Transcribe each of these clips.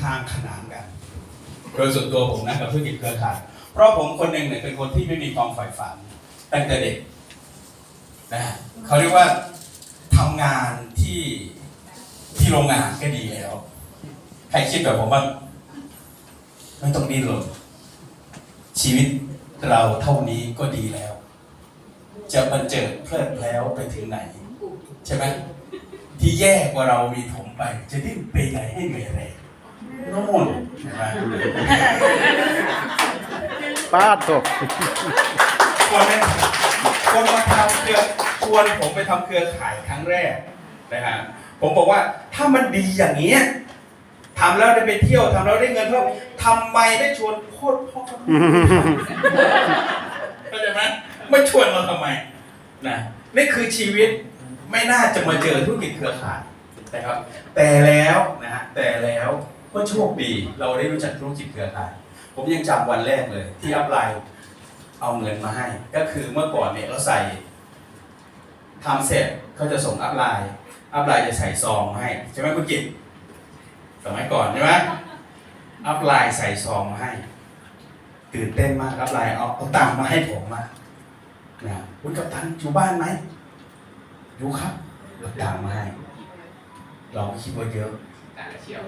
ทางขนานกัน โดยส่วนตัวผมนะกับธุรกิจเครือข่าย เพราะผมคนหนึ่งเนี่ยเป็นคนที่ไม่มีความฝ่ายฝันตั้งแต่เด็กนะเขาเรียกว่าทำงานที่ที่โรงงานก็ดีแล้ว ใครคิดแบบผมบ้างไม่ต้องดิ้นรนชีวิตเราเท่านี้ก็ดีแล้ว จะบันเจิดเพลิดเพล้วไปถึงไหน ใช่ไหมที่แย่กว่าเรามีถมไป จะดิ้นไปไหนให้เหนื่อยแรง โน่นใช่ไหมป้าตกคนนั้นคนมาทำเครือชวนผมไปทำเครือข่ายครั้งแรกนะฮะผมบอกว่าถ้ามันดีอย่างนี้ยทำแล้วได้ไปเที่ยวทำแล้วได้เงินเพิ่มทำไมไม่ชวนโคตรพ่อเข้าใจไหมไม่ชวนเราทำไมนะนี่คือชีวิตไม่น่าจะมาเจอธุรกิจเครือข่ายนะครับแต่แล้วนะฮะแต่แล้ว ก็โชคดีเราได้รู้จักธุรกิจเครือข่าย ผมยังจำวันแรกเลย ที่อัพไลน์เอาเงินมาให้ ก็คือเมื่อก่อนเนี่ยเราใส่ทำเสร็จเขาจะส่งอัพไลน์อัพไลน์จะใส่ซองมาให้ใช่ไหมคุณกิตสมัยก่อนใช่ไหมอัพไลน์ใส่ซองมาให้ ตื่นเต้นมากอัพไลน์เอาเอาตังค์มาให้ผมมานะคุณกัปตันอยู่บ้านไหมอยู่ครับเอาตังค์มาให้ เราคิดว่าเยอะ การละเชียว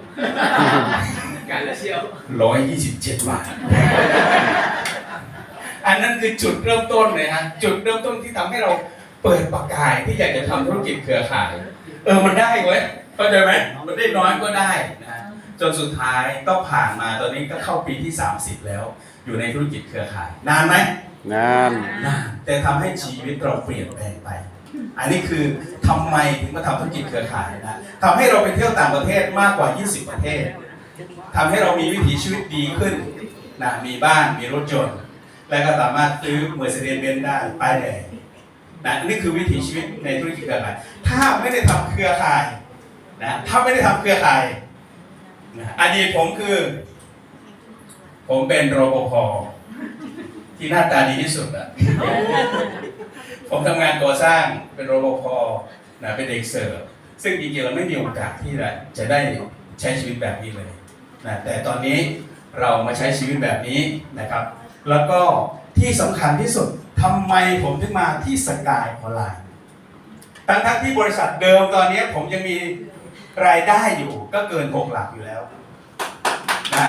การละเชียวร้อยยี่สิบเจ็ดบาท อันนั้นคือจุดเริ่มต้นเลยฮะ จุดเริ่มต้นที่ทำให้เราเปิดประกายที่อยากจะทำธุรกิจเครือข่าย เออมันได้เว้ยเข้าใจไหมมันได้น้อยก็ได้นะจนสุดท้ายก็ผ่านมาตอนนี้ก็เข้าปีที่ 30 แล้ว อยู่ในธุรกิจเครือข่าย นานไหมงานนานแต่ทำให้ชีวิตเราเปลี่ยนแปลงไป อันนี้คือทำไมถึงมาทำธุรกิจเครือข่ายนะทำให้เราไปเที่ยวต่างประเทศมากกว่า 20 ประเทศทำให้เรามีวิถีชีวิตดีขึ้นนะมีบ้านมีรถยนต์และก็สามารถซื้อ Mercedes Benz ได้ป้ายแดงนะนี่คือวิถีชีวิตในธุรกิจเครือข่าย ถ้าไม่ได้ทำเครือข่ายนะถ้าไม่ได้ทำเครือข่ายนะอดีตผมคือ ผมเป็นรปภที่หน้าตาดีที่สุดอะ ผมทำงานก่อสร้างเป็นรปภนะเป็นเด็กเสิร์ฟซึ่งจริงๆเราไม่มีโอกาสที่จะได้ใช้ชีวิตแบบนี้เลยนะแต่ตอนนี้เรามาใช้ชีวิตแบบนี้นะครับ แล้วก็ที่สำคัญที่สุดทำไมผมถึงมาที่สกายออนไลน์ทั้งทั้งที่บริษัทเดิมตอนนี้ผมยังมีรายได้อยู่ก็เกินหกหลักอยู่แล้วนะ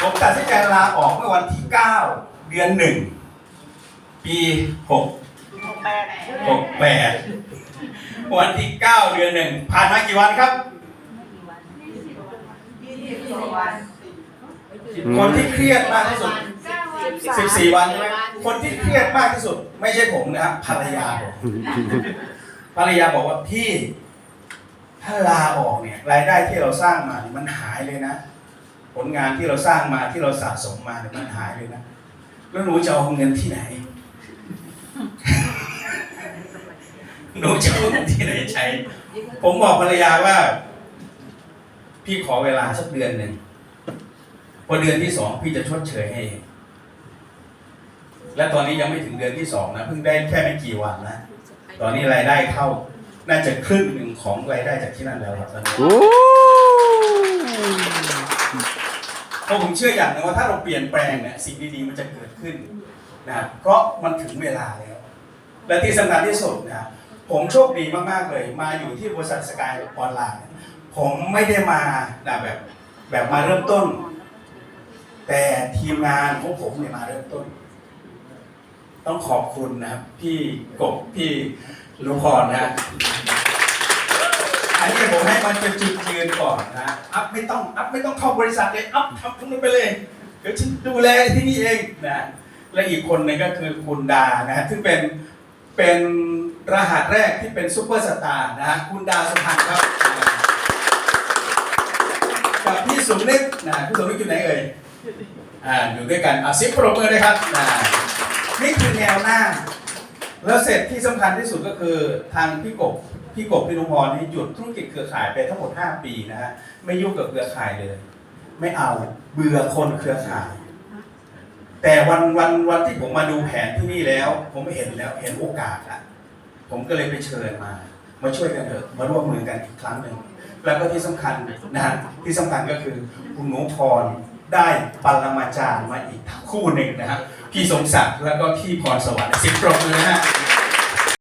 ผมตัดสินใจลาออกเมื่อวันที่ 9 เดือนหนึ่ง ปีหกหกแปดวันที่เก้าเดือนหนึ่งผ่านมากี่วันครับ คนที่เครียดมากที่สุด14วันใช่ไหมคนที่เครียดมากที่สุด ไม่ใช่ผมนะครับภรรยาผมภรรยาบอกว่าพี่ถ้าลาออกเนี่ยรายได้ที่เราสร้างมาเนี่ยมันหายเลยนะ ผลงานที่เราสร้างมาที่เราสะสมมาเนี่ยมันหายเลยนะแล้วหนูจะเอาเงินที่ไหน หนูจะเอาเงินที่ไหนใช้ ผมบอกภรรยาว่า พี่ขอเวลาสักเดือนหนึ่งพอเดือนที่สองพี่จะชดเชยให้เองและตอนนี้ยังไม่ถึงเดือนที่สองนะเพิ่งได้แค่ไม่กี่วันนะตอนนี้รายได้เข้า น่าจะครึ่งหนึ่งของรายได้จากที่นั่นแล้วครับตอนนี้โอ้เพราะผมเชื่ออย่างหนึงว่าถ้าเราเปลี่ยนแปลงเนี่ยสิ่งดีๆมันจะเกิดขึ้นนะครับเพราะมันถึงเวลาแล้ว และที่สำคัญที่สุดนะครับ ผมโชคดีมากๆเลย มาอยู่ที่บริษัทสกายออนไลน์ผมไม่ได้มานะแบบแบบมาเริ่มต้น แต่ทีมงานของผมเนี่ยมาเริ่มต้น ต้องขอบคุณนะครับ พี่กบพี่ลูกพรนะอันนี้ผมให้มันเป็นจุดยืนก่อนนะอัพไม่ต้องอัพไม่ต้องเข้าบริษัทเลยอัพทำตรงนู้นไปเลยเดี๋ยวฉันดูแลที่นี่เองนะและอีกคนหนึงก็คือคุณดานะฮะซึ่งเป็น เป็นรหัสแรกที่เป็นซูเปอร์สตาร์นะฮะคุณดาสุพรรณครับ กับพี่สุนิกนะพี่สุนิกอยู่ไหนเอ่ยอ่าอยู่ด้วยกันอะซิปโปรเมอร์ด้วยครับนะนี่คือแนวหน้า แล้วเสร็จที่สำคัญที่สุดก็คือทางพี่กบพี่กบพี่นุพรนี่หยุดธุรกิจเครือข่ายไปทั้งหมด 5 ปีนะฮะไม่ยุ่งกับเครือข่ายเลย ไม่เอาเบื่อคนเครือข่าย แต่วันวันวันที่ผมมาดูแผนที่นี่แล้ว ผมเห็นแล้วเห็นโอกาสละผมก็เลยไปเชิญมา มาช่วยกันเถอะมาร่วมมือกันอีกครั้งหนึ่งแล้วก็ที่สำคัญนะที่สำคัญก็คือคุณหนูพรได้ปรมาจารย์มาอีกคู่หนึ่งนะฮะพี่สมศักดิ์แล้วก็พี่พรสวรรค์สิบปรบมือนะฮะ